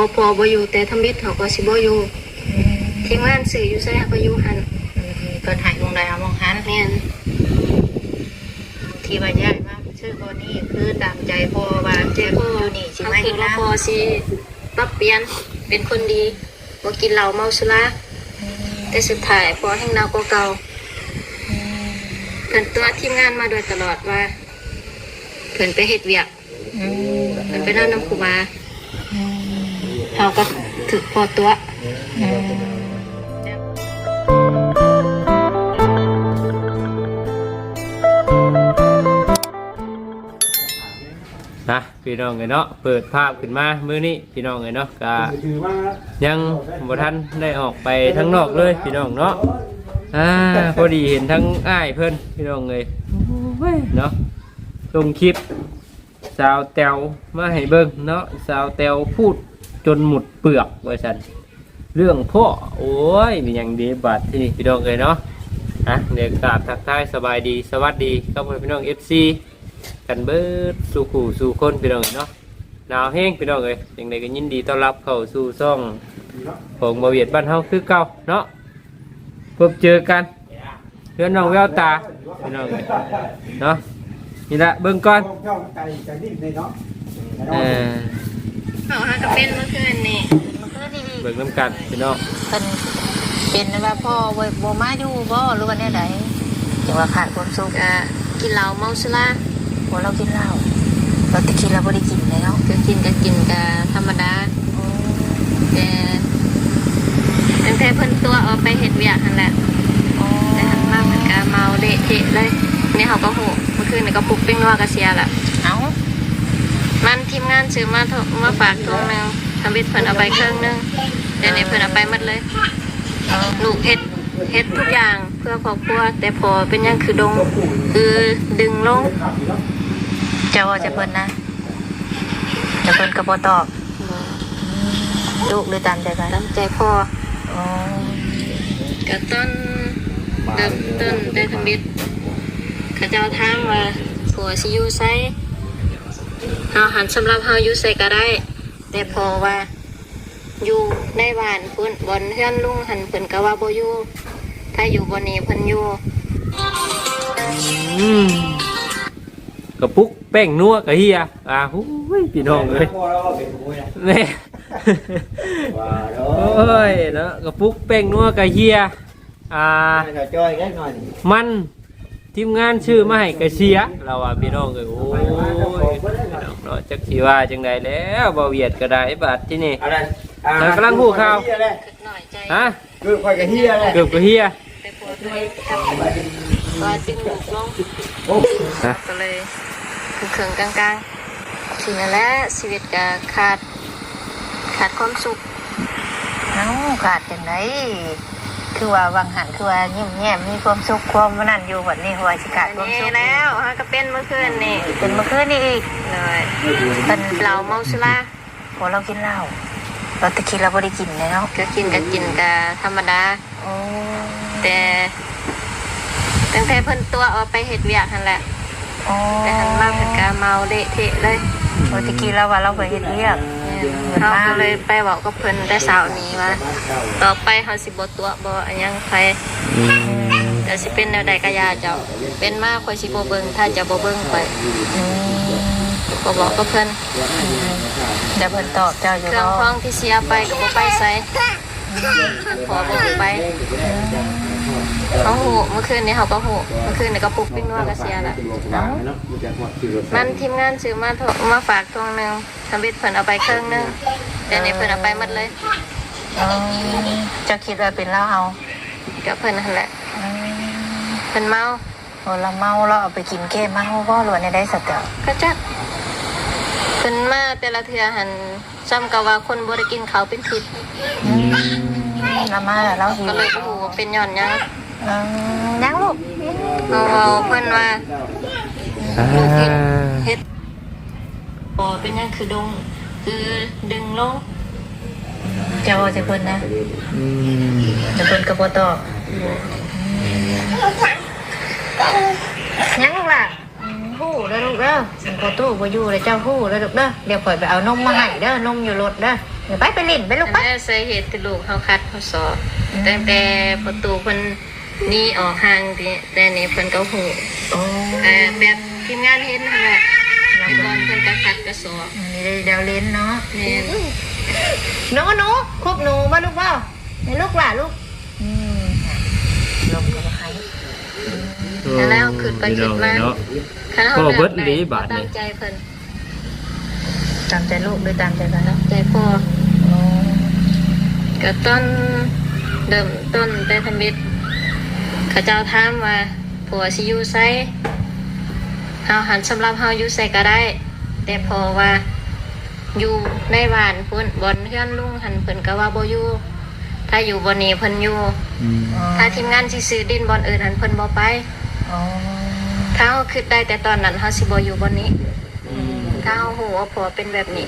อพอบ่อยู่แต่ทำบิดเขาก็สิบ่อยู่ทีมงานสื่ออยู่ไสเขาก็อยู่หันเพิ่นใหายมองใดเอามองหันแม่นที่ว่าย้ายมาชื่อคนนี้คือตามใจพ่อว่าเจ้าพ่ออยู่นี่สิเขามาอคิดยู่ว่านะพอสิปรับเปลี่ยนเป็นคนดีบ่กินเหล้าเมาสุราแต่สุดท้ายพอแห่งนาวกว่าเก่าเพิ่นตัวทีมงานมาโดยตลอดว่าเพิ่นไปเฮ็ดเวียก อืมเพิ่นไปนั่งน้ำครูบา เขาก็ถึกพอตัวนะพี่น้องเอ้ยเนาะเปิดภาพขึ้นมามื้อนี้พี่น้องเอ้ยเนาะก็ยังบ่ทันได้ออกไปทั้งนอกเลยพี่น้องเนาะอ่าพอดีเห็นทั้งอ้ายเพิ่นพี่น้องเอ้ยโอ้ยเนาะลงคลิปสาวแตวมาให้เบิ่งเนาะสาวแตวพูด จนหมดเปลือกว่าซั่นเรื่องพ่อโอ้ยมีหยังดีบัดที่นี่พี่น้องเอ้ยเนาะอะเดี๋ยวกราบทักทายสบายดีสวัสดีครับพี่น้อง FC กันเบิดสู่ขู่สู่คนพี่น้องเนาะหนาวแห้งพี่น้องเอ้ยยังไงก็ยินดีต้อนรับเข้าสู่ซ่องของบาเวียดบ้านเฮาคือเก่าเนาะพบเจอกันเพื่อนน้องแววตาพี่น้องเอ้ยเนาะนี่ละเบิ่งก่อนเออ เขาหากับเป็นเมื่อคืนนี่มันคือดีเบิ่งน้ำกันพี่น้องเพิ่นเป็นว่าพ่อบ่บ่มาอยู่บ่หรือว่าแนวใดจังว่าขาดความสุขก็กินเหล้าเมาสุราบ่เรากินเหล้าเราตะกี้เราบ่ได้กินเลยเนาะก็กินก็กินก็ธรรมดาแต่ตั้งแต่เพิ่นตัวเอาไปเฮ็ดเวียกนั่นแหละแต่หันมาเพิ่นก็เมาเละเทะเลยนี่เขาก็โหเมื่อคืนนี่ก็ปลุกปิ้งนัวกระเซียละเอ้า มันทีมงานซื้อมาเถอะมาฝากทงหนึงทำบิดเพิ่นเอาไปเครื่องหนึงเดี๋ยวนี้เพิ่นเอาไปหมดเลยเอ้าลูกเฮ็ดเฮ็ดทุกอย่างเพื่อครอบครัวแต่พอเป็นหยังคือดง คือดึงลงเจ้าว่าจะเพิ่นนะจะเพิ่นก็บ่ตอบลูกหรือตามใจกันตามใจพ่ออ๋อก็ต้นเริ่มต้นได้ทำบิดเขาเจ้าถามว่าผัวสิอยู่ไส เฮาหันสำหรับเฮาอยู่ไสก็ได้ แต่พอว่าอยู่ในบ้านเพิ่นบอนเฮือนลุงหันเพิ่นก็ว่าบ่อยู่ถ้าอยู่บ่นี้เพิ่นอยู่อืมกระปุกแป้งนัวกะเฮียอ่าหูยพี่น้องเอ้ยแนี่โอ้ยเนาะกระปุกแป้งนัวกะเฮียอ่า cho chơi cái ngồi มัน ทีมงานชื่อมาให้กระเชียเราว่าพี่น้องเอ้ยโอ้ยเนาะจักสิว่าจังใดแล้วบ่เวียดก็ได้บาดที่นี่ ở đây Đang có lăng hù khao. คิดหน่อยใจฮะ cứ quay cái hia đây เกือบกะเฮียไปปวดไปทำก็จึงหลุกลงฮะก็เลยคือเคืองกลางๆถึงนั่นแหละชีวิตก็ขาด ขาดความสุขเอ้าขาดจังได คือว่าวังหันคือว่ายิ้มแย้มมีความสุขความมันนั่นอยู่บัดนี้หัวสิขาดความนี่สุขแล้วฮะก็เป็นเมื่อคืนนี่เป็นเมื่อคืนนี้อีกเลยเป็นเหล้าเมาสุราพอเรากินเหล้าเราตะกี้เราบ่ได้กินเลยเนาะก็กินก็กินก็ธรรมดาโอ้แต่ตั้งแต่เพิ่นตัวเอาไปเฮ็ดเวียกนั่นแหละโอ้แต่หันมาเพิ่นก็เมาเละเทะเลยโอ้ตะกี้เราว่าเราไปเฮ็ดเวียก เขาก็เลยไปบอกกับเพิ่นแต่เช้านี้ว่า ต่อไปเขาสิบ่ตัวบ่อันยังใครอืมแต่สิเป็นแนวใดก็อยาเจ้า เป็นมากคอยสิบ่เบิ่งถ้าจะบ่เบิ่งไปอืมก็บอกกับเพิ่นเดี๋ยวเพิ่นตอบเจ้าอยู่เครื่องบ่ทองที่เสียไปก็บ่ไปใส่ขอบ่ไป เขาหูเมื่อคืนนี้เขาก็หูเมื่อคืนนี้ก็ปลุกปิ้งนัวก็เสียละมันทีมงานซื้อมาโทรมาฝากทงหนึงทำบิดเพิ่นเอาไปเครื่องหนึงเดี๋ยวนี้เพิ่นเอาไปหมดเลยอืมเจะคิดว่าเป็นเหล้าเอากับเพิ่นนั่นแหละอืมเพิ่นเมาโอ้เราเมาเราเอาไปกินแก้เมาบ่หรือว่าในได้สัตว์เดียวก็จักเพิ่นมาแต่ละเทื่อหันซ้ำกับว่าคนบ่ได้กินข้าวเป็นพิษอืมเรามาแล้วเราหิก็วเลยบ่ฮู้ว่าเป็นย้อนหยัง อืมยังลูกเอาเอาเพิ่นว่าอ่าเฮ็ดบ่เป็นหยังคือดง คือดึงลงเจ้าว่าจะเพิ่นนะอืมจะเพิ่นก็บ่ตอบยังลูกล่ะอืมฮู้เด้อลูกเด้อสิงโตตู้บ่อยู่แล้วเจ้าฮู้เด้อลูกเด้อเดี๋ยวข่อยไปเอานมมาให้เด้อนมอยู่รถเด้อเดี๋ยวไปไปลิ่นไปลูกไป นั่นแหละสาเหตุที่ลูกเขาคัดเขาสอบ ตั้งแต่ประตูเพิ่นห นี่ออกห่างที่แต่นี่เพิ่นก็หูโอ้อ่าแบบทีมงานเห็นนั่นแหละแต่ก่อนเพิ่นก็คัดก็สอบอันนี้เดาวเล่นเนาะแม่นหนูหนูคุบหนูมาลูกเปล่าในลูกหล่ะลูกอืมลมก็มาให้แล้วขึ้นไปคิดมาเนาะ คันเฮาพ่อเบิดลือกอีหลีบาทนี่ ตามใจเพิ่นตามใจลูกหรือตามใจกันเนาะใจพ่อโอ้ก็ต้นเดิมต้นไปทำบิด เขาเจ้าถามว่าผัวสิอยู่ไสเฮาหันสำหรับเฮาอยู่ไสก็ได้ แต่พอว่าอยู่ในบ้านเพิ่นบอนเฮือนลุงหันเพิ่นก็ว่าบ่อยู่ถ้าอยู่บ่นี้เพิ่นอยู่อืมถ้าทีมงานสิซื้อดินบอนอื่นหันเพิ่นบ่ไปโอ้ถ้าเฮาคิดได้แต่ตอนนั้นเฮาสิบ่อยู่บ่นี้ถ้าเฮาฮู้ว่าผัวเป็นแบบนี้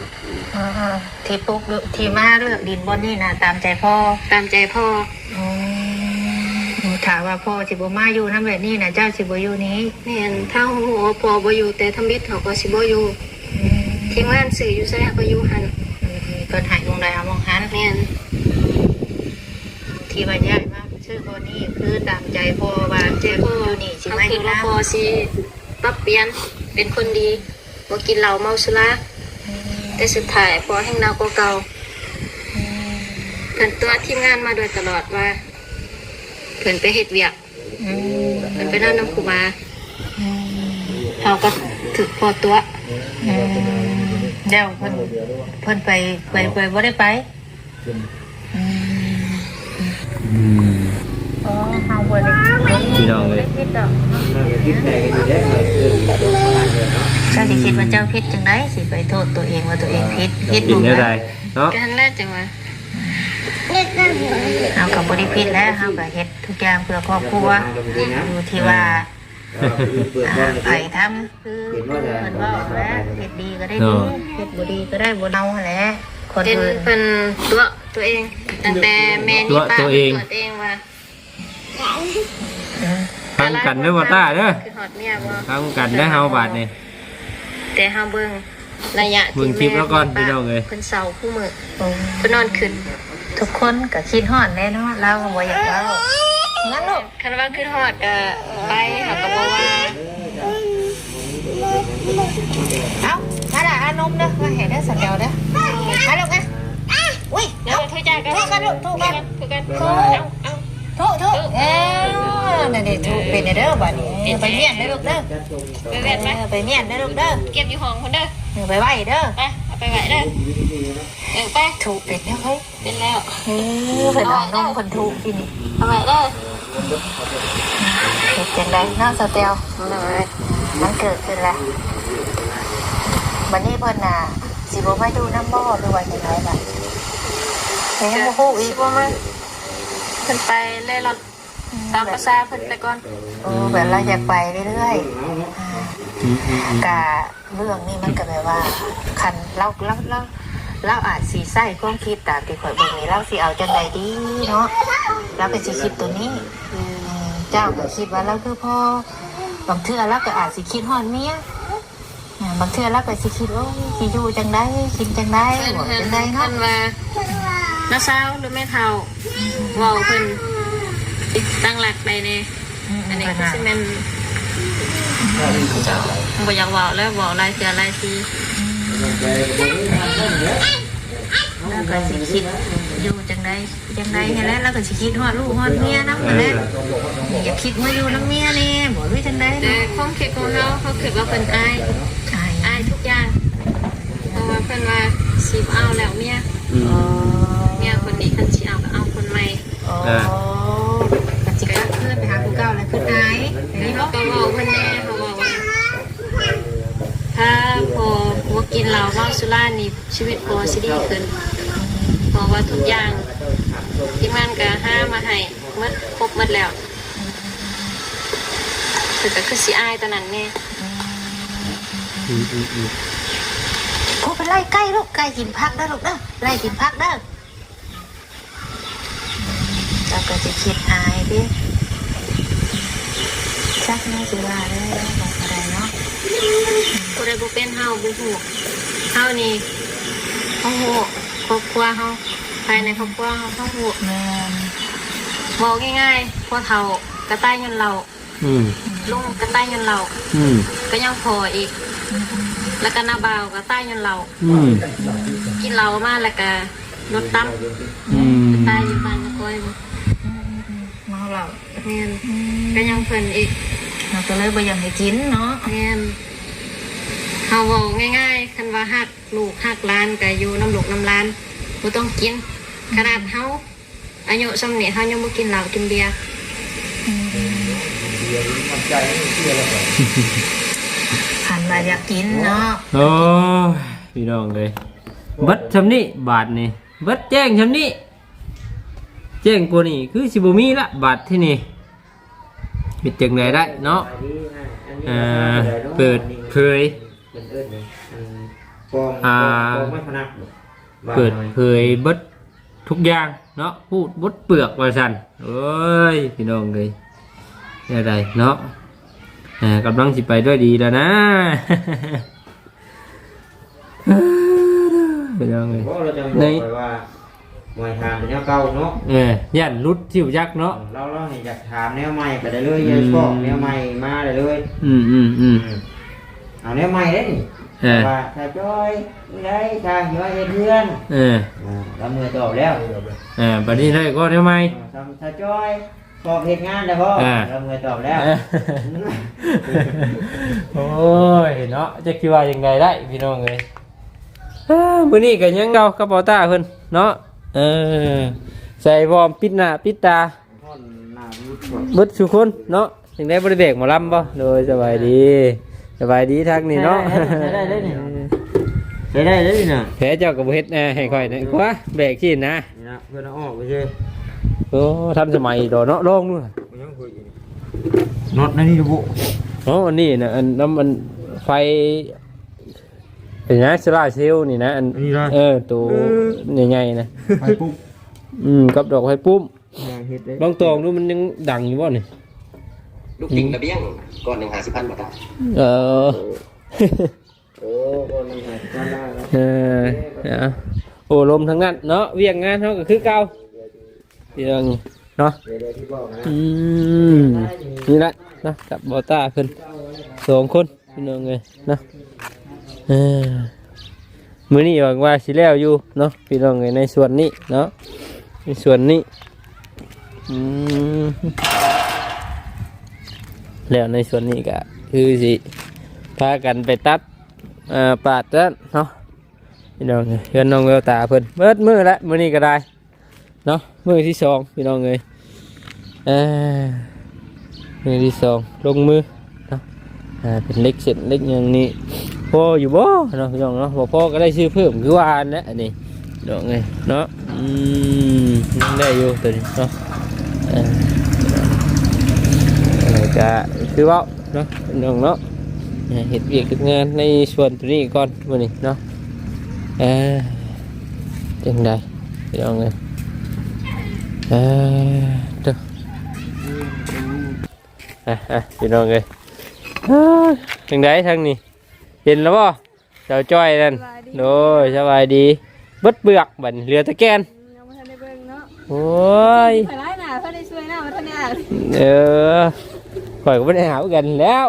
อ่าๆที่ปุ๊กเลือกที่มาเลือกดินบนนี่นะตามใจพ่อตามใจพ่อ โอ้ถามว่าพ่อสิบมาอยู่น้ำแบบนี้นะเจ้าสิบอยู่นี้แม่นถ้าเฮาฮู้ว่าผัวบ่อยู่แต่ทำบิดเขาก็สิบ่อยู่อืมทีมงานซื้ออยู่ไสเฮาก็อยู่หันเกิดหายมองใดเอามองหันแม่นที่ว่าย้ายมาชื่อบนนี่คือตามใจพ่อว่าเจ้าอยู่นี่สิเขามาอคิดยู่ว่าน้ำพ่อสิปรับเปลี่ยนเป็นคนดีบ่กินเหล้าเมาสุราแต่สุดท้ายพ่อแห่งนาวกว่าเก่าเพิ่นตัวทีมงานมาโดยตลอดว่า เพิ่นไปเฮ็ดเวียกอืมเพิ่นไปนอนน้ำครูบาเฮาก็ถึกพอตัวอืมเดี๋ยวเพิ่นเพิ่นไปไปไปบ่ได้ไปอืมอืมอ๋อเฮาบ่ได้พี่น้องเลยคิดดอกคิดแต่กันอยู่ได้เลยเจ้าสิคิดว่าเจ้าผิดจังไดสิไปโทษตัวเองว่าตัวเองผิดผิดกินบ่ได้ได้ไรเนาะก็หันแรกจังว่าเฮาก็บ่ได้ผิดแล้วเฮาก็เฮ็ด ทุกอย่างเพื่อครอบครัวอยู่ที่ว่าอ่าไผทำคือเพิ่นเว้าแหล้วเฮ็ดดีก็ได้ดีเฮ็ดบ่ดีก็ได้บ่เอาแหละคนเป็นอื่นเพิ่นตัวตัวเองตั้งแต่แม่นี่ป้าตัวเองตัวเองว่าฟังกันเด้อบ่ต้าเด้อคือฮอดเมียบ่ฟังกันได้อเฮาบาดนี่แต่เฮาเบิ่งระยะเบิ่งคลิปแล้วก่อนพี่น้องเอ้ยเพิ่นเศร้าคู่มือโอ้เพิ่นนอนขึ้นทุกคนก็คิดฮอดแน่เนาะเราก็บ่อยากเล่า งั้นลูกคันว่าขึ้นฮอดก็ไปเฮาก็บ่ว่าเอามาละอานมเด้อมาให้เด้อสันเดียวเด้อมาลูกนะอุ้ยเดี๋ยวทุกจ้ากันทุกกันลูกทุกกันทุกกันทุกเอาเอาทุกทุกเอ้ยนั่นนี่ทุกเป็นเด้อบัดนี้ไปเมียนเด้อลูกเด้อไปเวียนไหมไปเมียนเด้อลูกเด้อเก็บอยู่ห้องคนเด้อไปไหวเด้อไปเอาไปไว้เด้อเออไปถูกเป็นเด้อเฮ้ยเป็นแล้วเฮ้ยเพิ่นเอานมเพิ่นถูกกินเอาไว้เด้อ เฮ็ดจังได๋น้าสเตลเอาไว้มันเกิดขึ้นแล้วบัดนี้เพิ่นน่ะสิบ่มาดูน้ำบ่หรือว่าจังไดบัดแต่ยังบ่ฮู้อีกบ่มาเพิ่นไปเล่ร่อนตามภาษาเพิ่นไปก่อนเออแบบเราอยากไปเรื่อยๆอืมอืมอืมกะเรื่องนี้มันก็แบบว่าคันเราเราเรา เราอาจสีใส่ความคิดตามที่ข่อยเบิ่งนี่เราสิเอาจังไดดีเนาะเราก็สิคิดตัวนี้อืมเจ้าก็คิดว่าเราคือพ่อบางเทื่อเราก็อาจสิคิดฮอดเมียอ่าบางเทื่อเราก็สิคิดว่าสิอยู่จังไดกินจังไดเพิ่นบ่เพิ่นจังไดเพิ่เนาะนว่าน้าสาวหรือแม่เฒ่าเว้าเพิ่นตั้งหลักไปในอืมอันนี้เพิ่นคือว่าสิแม่นบ่อยากเว้าแล้วเว้าหลายเทื่อหลายที เรา ก็สิคิดอยู่จังไดจังไดนี่แหละเราก็สิคิดฮอดลูกฮอดเมียนำนั่นแหละอย่าคิดมาอยู่นำเมียนี่บ่รู้จังไดแต่เนาะความคิดของเขาเขาคิดว่าเป็นอายอายอายทุกอย่างเพราะว่าเพิ่นว่าสิบเอาแล้วเมียอืมอ๋อเมียคนนี้คันสิเอาก็เอาคนใหม่อ๋อปัจจิกะขึ้นไปหาผู้เก่าแล้วขึ้นอายอันนี้เขาเนาะก็เว้าเพิ่นแน่เขาบอกว่าถ้าพอบ่กินเหล้าเมาสุรานี่ชีวิตพอสิดีขึ้น เพราะว่าทุกอย่างที่มันก็หามาให้หมดครบหมดแล้วแต่ก็คือสิอายตอนนั้นแน่อืมอืมอืมโอ้ไปไล่ใกล้ลูกใกล้กินพักเด้อลูกเด้อไล่กินพักเด้อแล้วก็จะคิดอายดิชักไม่สิว่าเลยบอกอะไรเนาะผู้ใดบ่เป็นเฮาบ่ฮู้เฮานี่เฮาฮู้ ครอบครัวเขาภายในครอบครัวเขาเขาหูแม่นบอกง่ายๆพวกเขากระต่ายเงินเราอืมลุงกระต่ายเงินเรา อืมก็ยังพออีก แล้วก็นาบาวกระต่ายเงินเรา อืมกินเหล้ามาแล้วก็รถตั้มอืมตายอยู่บ้านตะกอยเมาเหล้าแม่นก็ยังเพิ่นอีก เราก็เลยบ่อยากให้กินเนาะ แม่นเฮาเว้าง่ายๆ คันว่าฮัก ลูกฮักหลานก็อยู่น้ำลูกน้ำหลานบ่ต้องกินขนาดเฮาอายุส่ำนี้เฮายังบ่กินเหล้ากินเบียร์หันมาอยากกินเนาะโอ้ยพี่น้องเลยเบัดชำนี้บาทนี่เบัดแจ้งชำนี้แจ้งกว่านี่คือสิบมีละบาทที่นี่เป็นจังไดได้เนาะอ่าเปิดเผย กองอ่า กองไม่พนักบ่เปิดเผยเบิดทุกอย่างเนาะพูดบดเปลือกว่าสันเอ้ยพี่น้องเลยอะไรเนาะอ่ากำลังสิไปด้วยดีแล้วนะ พี่น้องเลย เพราะเราจะบในอกไปว่ามวยทานเป็นแนวเก่าเนาะเออย่านรุดที่ยักษ์เนาะ เราเราให้อยากถามแนวใหม่ก็ได้เลยอยากชอบแนวใหม่มาได้เลยอืมอืมอืมเอาแนวใหม่ได้นี่เออ ว่าถ้าจ้อยได้ทางย้อยเฮ็ดเพื่อนเอออ่าเรามือตอบแล้วเออบัดนี้ได้ก็ได้ไหมทำถ้าจ้อยสอบเหตุงานได้พ่ออ่าเรามือตอบแล้วเออโอ้ยเนาะจะคิดว่ายังไงได้พี่น้องเลยอ้ามื้อนี้ก็ยังเก่ากระเป๋าตาเพิ่นเนาะเออใส่วอร์มปิดหน้าปิดตาพ่นหน้ารุดเบิดสุคนเนาะยังได้บริเบกหมอลำบ่โดยสบายดี สบายดีทักนี่เนาะได้ได้นี่ได้ได้ได้นี่นะแผลเจ้ากับเฮ็ดแหน่ให้ค่อยหนะกว่าแบกขี้นะนี่นะเพื่อนเอาออกไปเช่โอ้ทันสมัยดอกเนาะลองนู่นน่ะยังคุยอยู่น็อตนั่นนี่บุโอ้อันนี้นะอันน้ำมันไฟเป็นนะโซล่าร์เซลล์นี่นะอันนี่นะเออตัวใหญ่ๆนะไปปุ๊บอืมกับดอกไฟปุ้มยางเฮ็ดได้ลองตองดูมันยังดังอยู่บ่นี่ ลูกติ่งระเบียงก่อนหนึ่งหาสิบพันบาทเออโอ้คนมันหาจ้าได้แล้วเออเอาโอ้ลมทั้งนั้นเนาะเวียงงานเขาก็คือเก่าเวียงเนาะเดี๋ยวที่บอกนะอืมนี่แหละนะกับบอต้าขึ้นสองคนพี่น้องเลยนะเออมื้อนี้หวังว่าสิแล้วอยู่เนาะพี่น้องเลยในส่วนนี้เนาะในส่วนนี้อืม แล้วในส่วนนี้ก็คือสิพากันไปตัดปาดนั่นเนาะพี่น้องเอ้ยเพื่อนน้องเววตาเพิ่นเบิดมือละมือนี้ก็ได้เนาะมือที่สองพี่น้องเลยเอ่อมือที่สองลงมือเนาะเป็นเล็กเสร็จเล็กอย่างนี้พออยู่บ่เนาะพี่น้องเนาะบ่พอก็ได้ซื้อเพิ่มคือว่าอันนะอันนี้ดอกไงเนาะอืมได้อยู่ตัวนี้เนาะ เออเออก็คือว่าเนาะพี่น้องเนาะเอ่อเฮ็ดเวียกเฮ็ดงานในส่วนตัวนี้ก่อนมื้อนี้เนาะเออจังไดพี่น้องเอ้ยเออเด้ออะอะพี่น้องเลยทางใดทางนี้เห็นแล้วบ่เจ้าจ้อยนั่นโดยสบายดีเบิดเบือกบัดนเรือตะแกนยังไม่ทันได้เบิ่งเนาะโอ้ยไปไล่หน่าเพื่อนได้ช่วยหน้ามาทันได้อ่านเออ ข่อยก็ไม่ได้หากันแล้ว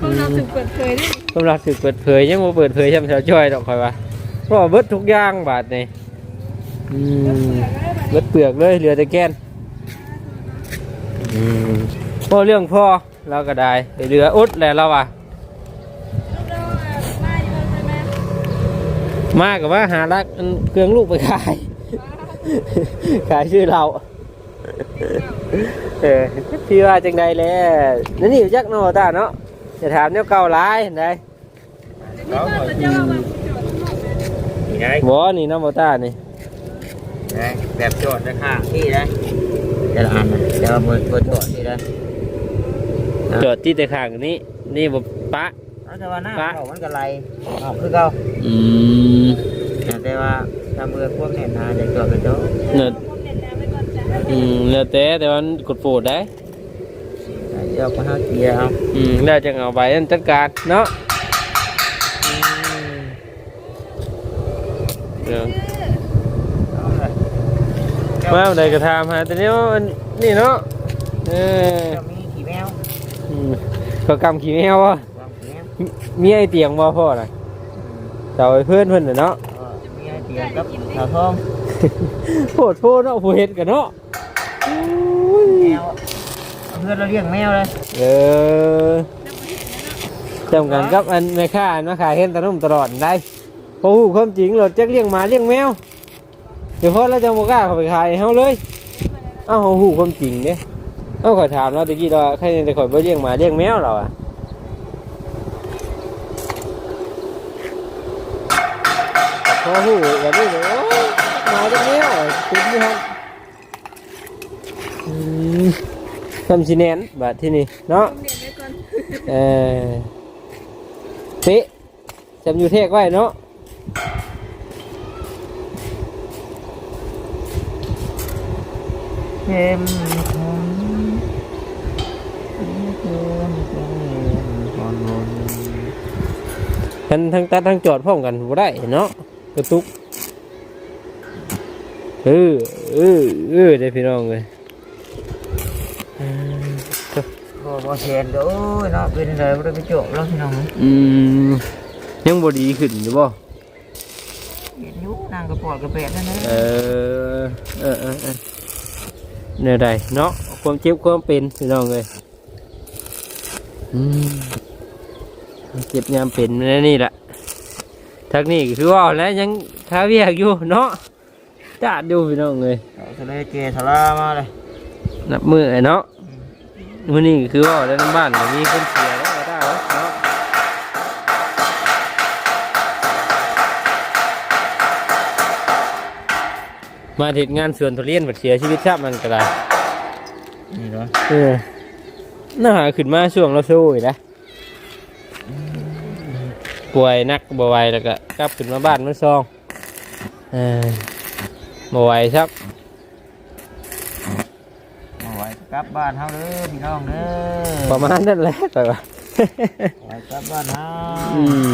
พวกเราถึงเปิดเผยนี่กำลังสึกเปิดเผยยังบ่เปิดเผยใช่ไหมเจ้าจ้อยดอกข่อยว่าเพราะว่าเบิดทุกอย่างบาดนี่อืมเบิดเปลือกเลยเรือตะแกนอืมพอเรื่องพ่อเราก็ได้เรืออุดแล้วเราอะเรามาอยู่ใช่ไหมมากับว่าหารักอันเครื่องลูกไปขาย ขายชื่อเรา เออพี่ว่าจังใดแหล้นั่นนี่จักโนตาเนาะจะถามเนี่ยเก่าหลายเห็นไดนี่ก็จะเจ้าว่านี่ไงบ่นี่น้ำโมตานี่แบบโจทย์นะค่ะที่นะจะอ่านนะจะมาเปิดเปิดโจทย์ที่นะจอดที่แต่ข้างนี้นี่บ่ปะเอาแต่ว่าหน้าเขามันก็ไหลออกคือเก่าอืมแต่ว่าทำเพื่อพวกเนี่ยนะจะโจทย์เป็นโจทย์เน อะอืมแล้วแต่แต่ว่ามันกดโปรดได้เดี๋ยวก็ห้าเกียร์เอาอืมแล้วจังเอาไปนั่นจัดการเนาะอืมดี๋ยวเอาเลยมาเอาใดกระทำฮะแต่เนี้ยมันนี่เนาะเออเจ้ามีขี่แมวอืมก็กำขี้แมววะวางขี่แมวมีไอเตียงบ่พ่อน่ะเจ้าไอ้เพื่อนเพิ่นน่ะเนาะเออมีไอเตียงกับสาวทอง โพดโพดเนาะผู้เฮ็ดกันเนาะแมวเอาเพื่อนเราเลี้ยงแมวเลยเออจำกันกับอันแม่ค้าอันมาขายเห็นตะนุ่มตลอดได้เพราะฮู้ความจริงรถจักเลี้ยงหมาเลี้ยงแมวเดี๋ยวพอเราจะบ่กล้าเข้าไปขายให้เฮาเลยเอ้าเฮาฮู้ความจริงเด้เอ้าขอยถามเราตะกี้เราใครจะข่อยบ่เลี้ยงหมาเลี้ยงแมวเราอะพอฮู้แบบนี้เลยโอ้ยห มาเลี้ยงแมวติดอยู่ครับอืมทำสิแนนบาดที่นี่เนาะเรียนไว้ก่อนเออเป๊ะจำอยู่เทกไว้เนาะเข้มข้นเข้มข้นข้นข้นทั้งทั้งตัดทั้งจอดพร้อมกันบ่ได้เนาะกระตุก เออเออเออได้พี่น้องเลยเออบ่บ่เชนเด้อโอ้ยเนาะเป็นเลยบ่ได้ไปโจกแล้วพี่น้องอืมยังบ่ดีขึ้นอยู่บ่เห็นอยู่นางกระปอดกระเป็ดนั่นนะเออเออเออเนี่ยใดเนาะความเจ็บความเป็นพี่น้องเลยอืมเจ็บยามเป็นนั่นนี่แหละทักนี่คือว่าแล้วยังท้าเวียกอยู่เนาะ จ้าดูพี่น้องเลยเอาทะเลเจสลามาเลยนับมือไอ้เนาะมื้อนี้ก็คือว่าแล้วน้ำบ้านก็มีคนเสียแล้วก็ได้เนาะมาถิดงานสวนทุเรียนบัดเสียชีวิตชาติมันก็ได้นี่เนาะเออน่าหาขึ้นมาช่วงเราสู้อีกนะป่วยนักบ่ไหวแล้วก็กลับขึ้นมาบ้านมันซองเออ บ่ไหวครับเอาไว้กลับบ้านเฮาเด้อพี่น้องเด้อประมาณนั้นแหละแต่ว่าเอาไว้กลับบ้านเฮาอืม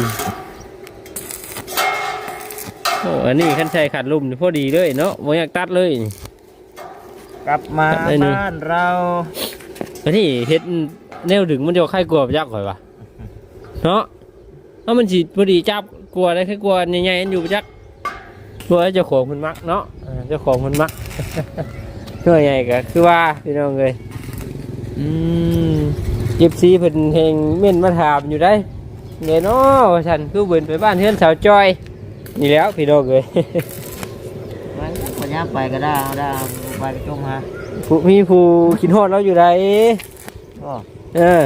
โอ้อันนี้ขั้นใช้ขัดลุ่มนี่พอดีเลยเนาะบ่อยากตัดเลย กลับมาได้หนึ่ง บ้านเราอันนี้เฮ็ดแนวดึงมันจะใครกลัวยักษ์ข่อยวะเนาะเพราะมันสิพอดีจับกลัวได้แค่กลัวใหญ่ๆอันอยู่จักก ลัวเจ้าของมันมักเนาะเออเจ้าของมันมักตัวใหญ่ก็คือว่าพี่น้องเลยอืมยิบซีเพิ่นเฮงเม่นมาถามอยู่ได้ไงเนาะว่าฉันคือเบิ่นไปบ้านเฮือนสาวจอยนี่แหล้วพี่น้องเลยมันปัญญาไปก็ได้เอาได้เอาไปก็จมฮะผู้มีผู้กินฮอดเราอยู่ใดก็เออ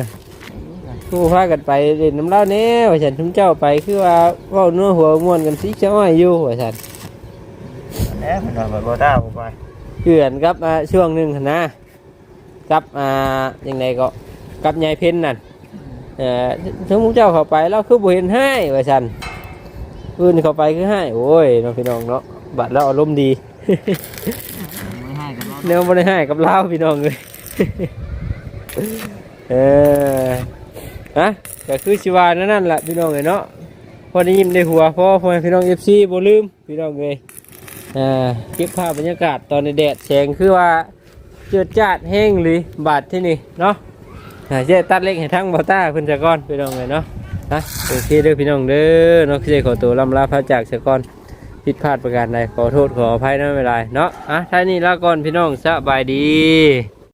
ผู้พากันไปเล่นน้ำเล่าแน่ว่าฉันทุมเจ้าไปคือว่าเว้าเนื้อหัวม่วนกันสิเจ้าอ้อยอยู่ว่าฉัน แล้วมันเอาไปบ่ได้เอาไปเกือนกับอ่าช่วงหนึ่งหั้นนะกับอ่ายังไงก็กับยายเพ็ญนั่นเออถึงมุเจ้าเข้าไปแล้วคือบ่เห็นให้ว่าฉันอื่นเข้าไปคือให้โอ้ยน้องพี่น้องเนาะบัดแล้วอารมณ์ดีไม่ให้กันเนาะแนวบ่ได้ให้กับเราพี่น้องเลยเออฮะก็คือชิวานั่นนั่นแหละพี่น้องเลยเนาะพอได้ยิ้มได้หัวพอพอให้พี่น้องเอฟซีบ่ลืมพี่น้องเลย อ่าเก็บภาพบรรยากาศตอนในแดดแสงคือว่าเจิดจาดแห้งหรือบาดที่นี่เนาะอ่าเจ๊ตัดเล็กให้ทั้งบอต้าเพิ่นจะก่อนพี่น้องเลยเนาะนะโอเคเด้อพี่น้องเด้อเนาะเจ๊ขอตัวลำลาพระจากเสียก่อนผิดพลาดประการใดขอโทษขออภัยนะเวลาเนาะอะท่านี้ลาก่อนพี่น้องสบายดี